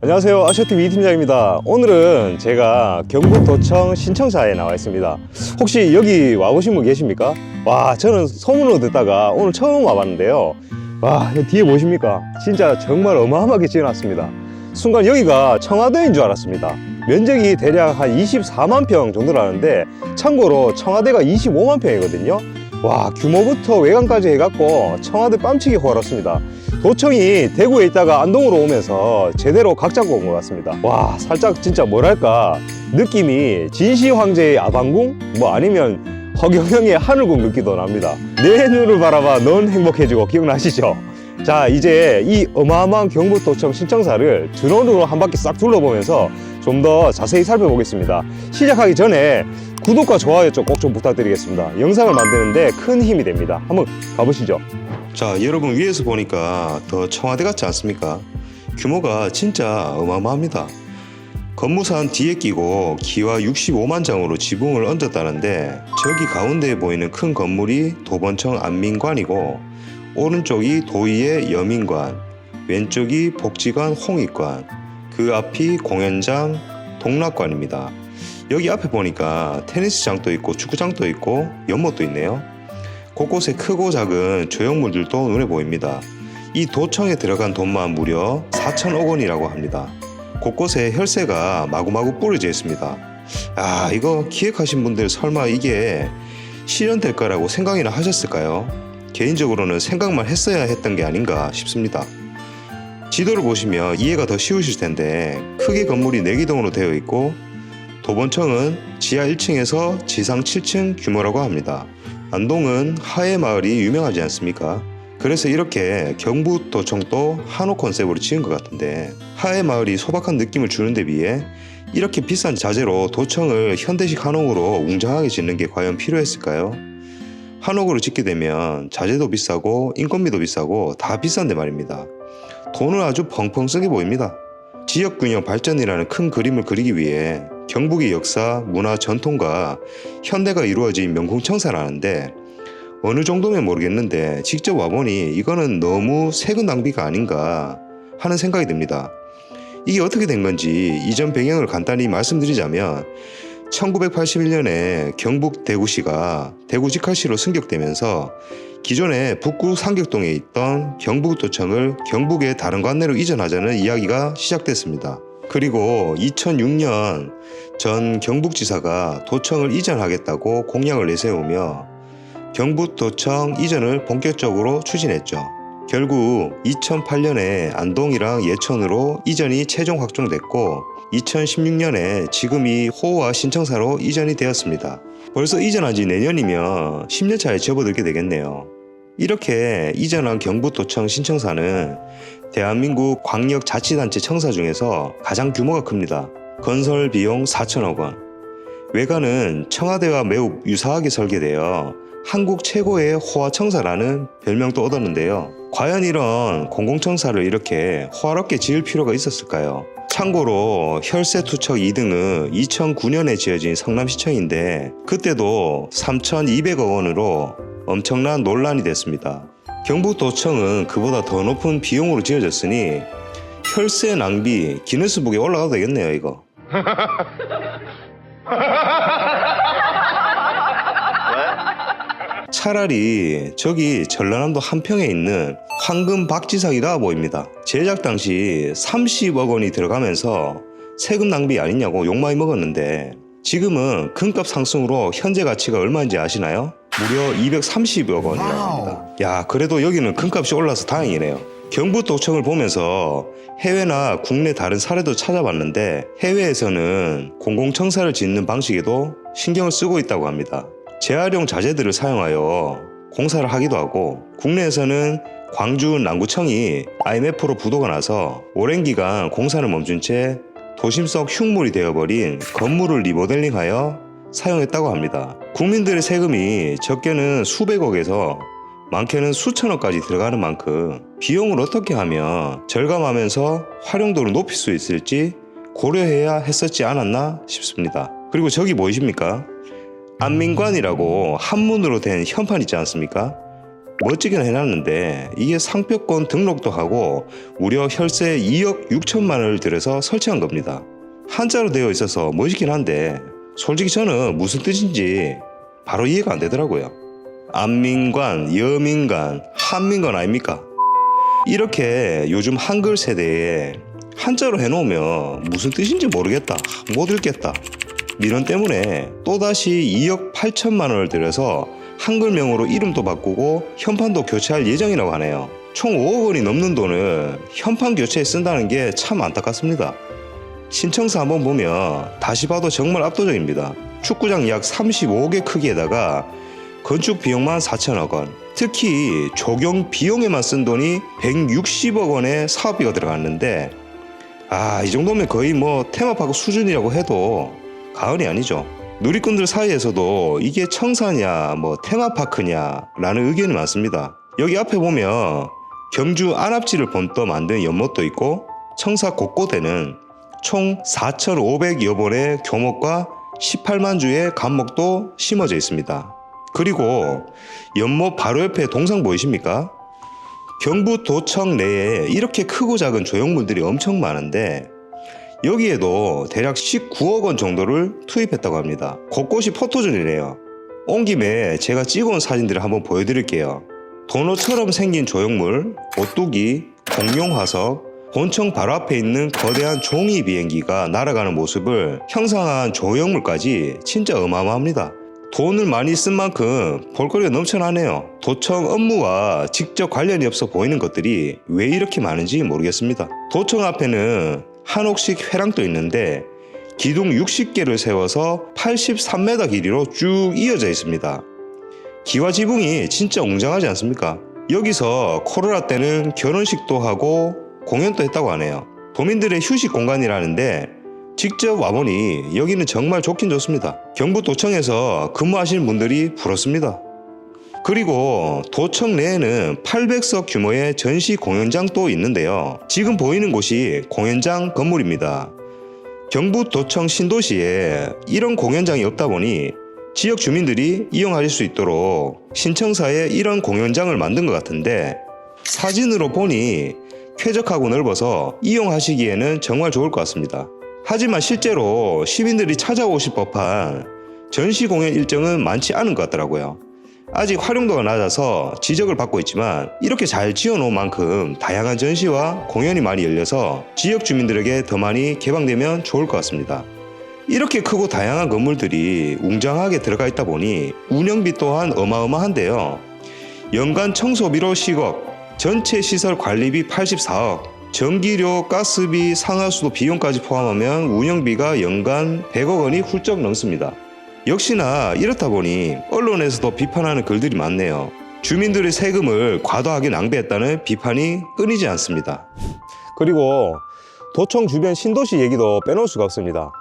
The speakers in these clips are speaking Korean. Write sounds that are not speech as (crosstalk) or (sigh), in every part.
안녕하세요. 아시아TV 이팀장입니다. 오늘은 제가 경북도청 신청사에 나와 있습니다. 혹시 여기 와보신 분 계십니까? 와 저는 소문으로 듣다가 오늘 처음 와봤는데요. 와 뒤에 보십니까? 진짜 정말 어마어마하게 지어놨습니다. 순간 여기가 청와대인 줄 알았습니다. 면적이 대략 한 24만 평 정도라는데 참고로 청와대가 25만 평이거든요 와 규모부터 외관까지 해갖고 청와대 뺨치기 호화롭습니다 도청이 대구에 있다가 안동으로 오면서 제대로 각 잡고 온 것 같습니다. 와, 살짝 진짜 뭐랄까 느낌이 진시 황제의 아방궁 뭐 아니면 허경영의 하늘궁 느낌도 납니다. 내 눈을 바라봐 넌 행복해지고 기억나시죠? 자, 이제 이 어마어마한 경북도청 신청사를 드론으로 한 바퀴 싹 둘러보면서 좀 더 자세히 살펴보겠습니다. 시작하기 전에 구독과 좋아요 좀 꼭 좀 부탁드리겠습니다. 영상을 만드는데 큰 힘이 됩니다. 한번 가보시죠. 자, 여러분 위에서 보니까 더 청와대 같지 않습니까? 규모가 진짜 어마어마합니다. 건무산 뒤에 끼고 기와 65만 장으로 지붕을 얹었다는데 저기 가운데에 보이는 큰 건물이 도번청 안민관이고 오른쪽이 도의의 여민관, 왼쪽이 복지관 홍익관, 그 앞이 공연장 동락관입니다. 여기 앞에 보니까 테니스장도 있고 축구장도 있고 연못도 있네요. 곳곳에 크고 작은 조형물들도 눈에 보입니다. 이 도청에 들어간 돈만 무려 4천억 원이라고 합니다. 곳곳에 혈세가 마구마구 뿌려져 있습니다. 아, 이거 기획하신 분들 설마 이게 실현될 거라고 생각이나 하셨을까요? 개인적으로는 생각만 했어야 했던 게 아닌가 싶습니다. 지도를 보시면 이해가 더 쉬우실 텐데 크게 건물이 4기동으로 되어 있고 도번청은 지하 1층에서 지상 7층 규모라고 합니다. 안동은 하회 마을이 유명하지 않습니까? 그래서 이렇게 경북도청도 한옥 컨셉으로 지은 것 같은데 하회 마을이 소박한 느낌을 주는 데 비해 이렇게 비싼 자재로 도청을 현대식 한옥으로 웅장하게 짓는 게 과연 필요했을까요? 한옥으로 짓게 되면 자재도 비싸고 인건비도 비싸고 다 비싼데 말입니다. 돈을 아주 펑펑 쓰게 보입니다. 지역균형 발전이라는 큰 그림을 그리기 위해 경북의 역사, 문화, 전통과 현대가 이루어진 명궁청사라는데 어느 정도면 모르겠는데 직접 와보니 이거는 너무 세금 낭비가 아닌가 하는 생각이 듭니다. 이게 어떻게 된 건지 이전 배경을 간단히 말씀드리자면 1981년에 경북 대구시가 대구 직할시로 승격되면서 기존에 북구 상격동에 있던 경북도청을 경북의 다른 관내로 이전하자는 이야기가 시작됐습니다. 그리고 2006년 전 경북지사가 도청을 이전하겠다고 공약을 내세우며 경북도청 이전을 본격적으로 추진했죠. 결국 2008년에 안동이랑 예천으로 이전이 최종 확정됐고 2016년에 지금 이 호와 신청사로 이전이 되었습니다. 벌써 이전한 지 내년이면 10년 차에 접어들게 되겠네요. 이렇게 이전한 경북도청 신청사는 대한민국 광역자치단체 청사 중에서 가장 규모가 큽니다. 건설 비용 4천억 원. 외관은 청와대와 매우 유사하게 설계되어 한국 최고의 호화청사라는 별명도 얻었는데요. 과연 이런 공공청사를 이렇게 호화롭게 지을 필요가 있었을까요? 참고로 혈세 투척 2등은 2009년에 지어진 성남시청인데 그때도 3,200억 원으로 엄청난 논란이 됐습니다. 경북도청은 그보다 더 높은 비용으로 지어졌으니 혈세 낭비 기네스북에 올라가도 되겠네요 이거. (laughs) 차라리 저기 전라남도 한평에 있는 황금 박지상이가 보입니다. 제작 당시 30억 원이 들어가면서 세금 낭비 아니냐고 욕 많이 먹었는데 지금은 금값 상승으로 현재 가치가 얼마인지 아시나요? 무려 230억 원이라고 합니다. 야, 그래도 여기는 금값이 올라서 다행이네요. 경북도청을 보면서 해외나 국내 다른 사례도 찾아봤는데 해외에서는 공공청사를 짓는 방식에도 신경을 쓰고 있다고 합니다. 재활용 자재들을 사용하여 공사를 하기도 하고 국내에서는 광주 남구청이 IMF로 부도가 나서 오랜 기간 공사를 멈춘 채 도심 속 흉물이 되어버린 건물을 리모델링하여 사용했다고 합니다. 국민들의 세금이 적게는 수백억에서 많게는 수천억까지 들어가는 만큼 비용을 어떻게 하면 절감하면서 활용도를 높일 수 있을지 고려해야 했었지 않았나 싶습니다. 그리고 저기 보이십니까? 안민관이라고 한문으로 된 현판 있지 않습니까? 멋지긴 해놨는데 이게 상표권 등록도 하고 무려 혈세 2억 6천만 원을 들여서 설치한 겁니다. 한자로 되어 있어서 멋있긴 한데 솔직히 저는 무슨 뜻인지 바로 이해가 안 되더라고요. 안민관, 여민관, 한민관 아닙니까? 이렇게 요즘 한글 세대에 한자로 해놓으면 무슨 뜻인지 모르겠다, 못 읽겠다. 민원 때문에 또다시 2억 8천만 원을 들여서 한글명으로 이름도 바꾸고 현판도 교체할 예정이라고 하네요. 총 5억 원이 넘는 돈을 현판 교체에 쓴다는 게 참 안타깝습니다. 신청서 한번 보면 다시 봐도 정말 압도적입니다. 축구장 약 35개 크기에다가 건축 비용만 4천억 원, 특히 조경 비용에만 쓴 돈이 160억 원의 사업비가 들어갔는데 아, 이 정도면 거의 뭐 테마파크 수준이라고 해도 가언이 아니죠. 누리꾼들 사이에서도 이게 청사냐, 뭐 테마파크냐라는 의견이 많습니다. 여기 앞에 보면 경주 안압지를 본떠 만든 연못도 있고 청사 곳곳에는 총 4,500여 본의 교목과 18만 주의 감목도 심어져 있습니다. 그리고 연못 바로 옆에 동상 보이십니까? 경부도청 내에 이렇게 크고 작은 조형물들이 엄청 많은데 여기에도 대략 19억 원 정도를 투입했다고 합니다. 곳곳이 포토존이래요. 온 김에 제가 찍어온 사진들을 한번 보여드릴게요. 도노처럼 생긴 조형물, 오뚜기, 공룡 화석, 본청 바로 앞에 있는 거대한 종이 비행기가 날아가는 모습을 형상한 조형물까지 진짜 어마어마합니다. 돈을 많이 쓴 만큼 볼거리가 넘쳐나네요. 도청 업무와 직접 관련이 없어 보이는 것들이 왜 이렇게 많은지 모르겠습니다. 도청 앞에는 한옥식 회랑도 있는데 기둥 60개를 세워서 83m 길이로 쭉 이어져 있습니다. 기와 지붕이 진짜 웅장하지 않습니까? 여기서 코로나 때는 결혼식도 하고 공연도 했다고 하네요. 도민들의 휴식 공간이라는데 직접 와보니 여기는 정말 좋긴 좋습니다. 경북도청에서 근무하시는 분들이 부럽습니다. 그리고 도청 내에는 800석 규모의 전시 공연장도 있는데요. 지금 보이는 곳이 공연장 건물입니다. 경북 도청 신도시에 이런 공연장이 없다 보니 지역 주민들이 이용하실 수 있도록 신청사에 이런 공연장을 만든 것 같은데 사진으로 보니 쾌적하고 넓어서 이용하시기에는 정말 좋을 것 같습니다. 하지만 실제로 시민들이 찾아오실 법한 전시 공연 일정은 많지 않은 것 같더라고요. 아직 활용도가 낮아서 지적을 받고 있지만 이렇게 잘 지어놓은 만큼 다양한 전시와 공연이 많이 열려서 지역 주민들에게 더 많이 개방되면 좋을 것 같습니다. 이렇게 크고 다양한 건물들이 웅장하게 들어가 있다 보니 운영비 또한 어마어마한데요. 연간 청소비로 10억, 전체 시설 관리비 84억, 전기료, 가스비, 상하수도 비용까지 포함하면 운영비가 연간 100억 원이 훌쩍 넘습니다. 역시나 이렇다 보니 언론에서도 비판하는 글들이 많네요. 주민들의 세금을 과도하게 낭비했다는 비판이 끊이지 않습니다. 그리고 도청 주변 신도시 얘기도 빼놓을 수가 없습니다.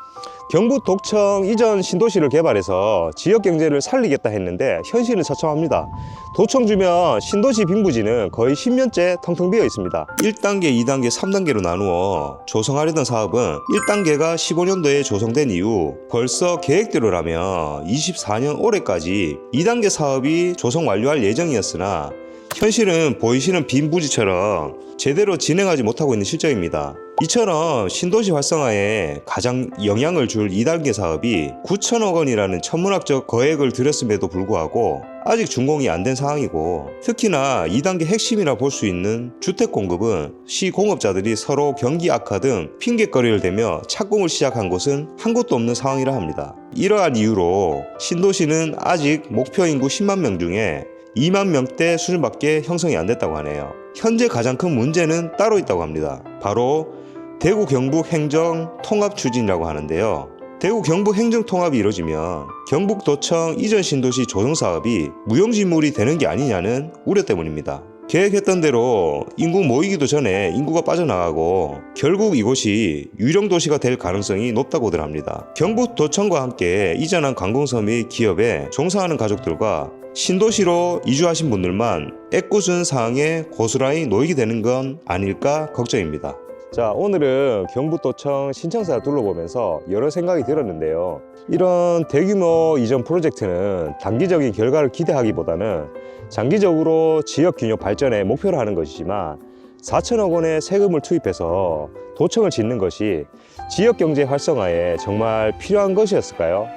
경북 독청 이전 신도시를 개발해서 지역 경제를 살리겠다 했는데 현실은 처참합니다. 도청 주변 신도시 빈부지는 거의 10년째 텅텅 비어 있습니다. 1단계, 2단계, 3단계로 나누어 조성하려던 사업은 1단계가 15년도에 조성된 이후 벌써 계획대로라면 24년 올해까지 2단계 사업이 조성 완료할 예정이었으나 현실은 보이시는 빈 부지처럼 제대로 진행하지 못하고 있는 실정입니다. 이처럼 신도시 활성화에 가장 영향을 줄 2단계 사업이 9천억 원이라는 천문학적 거액을 들였음에도 불구하고 아직 준공이 안 된 상황이고 특히나 2단계 핵심이라 볼 수 있는 주택 공급은 시 공업자들이 서로 경기 악화 등 핑계거리를 대며 착공을 시작한 곳은 한 곳도 없는 상황이라 합니다. 이러한 이유로 신도시는 아직 목표 인구 10만 명 중에 2만 명대 수준밖에 형성이 안 됐다고 하네요. 현재 가장 큰 문제는 따로 있다고 합니다. 바로 대구 경북 행정 통합 추진이라고 하는데요. 대구 경북 행정 통합이 이루어지면 경북도청 이전 신도시 조성 사업이 무용지물이 되는 게 아니냐는 우려 때문입니다. 계획했던 대로 인구 모이기도 전에 인구가 빠져나가고 결국 이곳이 유령 도시가 될 가능성이 높다고들 합니다. 경북도청과 함께 이전한 관공서 및 기업에 종사하는 가족들과 신도시로 이주하신 분들만 애꿎은 상황에 고스란히 놓이게 되는 건 아닐까 걱정입니다. 자, 오늘은 경북도청 신청사 둘러보면서 여러 생각이 들었는데요. 이런 대규모 이전 프로젝트는 단기적인 결과를 기대하기보다는 장기적으로 지역 균형 발전에 목표로 하는 것이지만 4천억 원의 세금을 투입해서 도청을 짓는 것이 지역 경제 활성화에 정말 필요한 것이었을까요?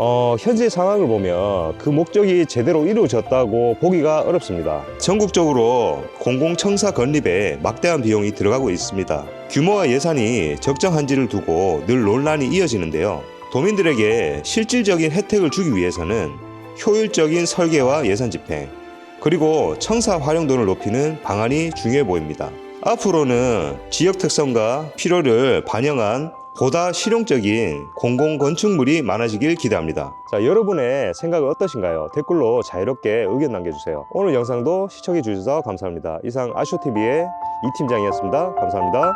어, 현재 상황을 보면 그 목적이 제대로 이루어졌다고 보기가 어렵습니다. 전국적으로 공공청사 건립에 막대한 비용이 들어가고 있습니다. 규모와 예산이 적정한지를 두고 늘 논란이 이어지는데요. 도민들에게 실질적인 혜택을 주기 위해서는 효율적인 설계와 예산 집행, 그리고 청사 활용도를 높이는 방안이 중요해 보입니다. 앞으로는 지역 특성과 필요를 반영한 보다 실용적인 공공 건축물이 많아지길 기대합니다. 자, 여러분의 생각은 어떠신가요? 댓글로 자유롭게 의견 남겨주세요. 오늘 영상도 시청해 주셔서 감사합니다. 이상 아쇼TV의 이 팀장이었습니다. 감사합니다.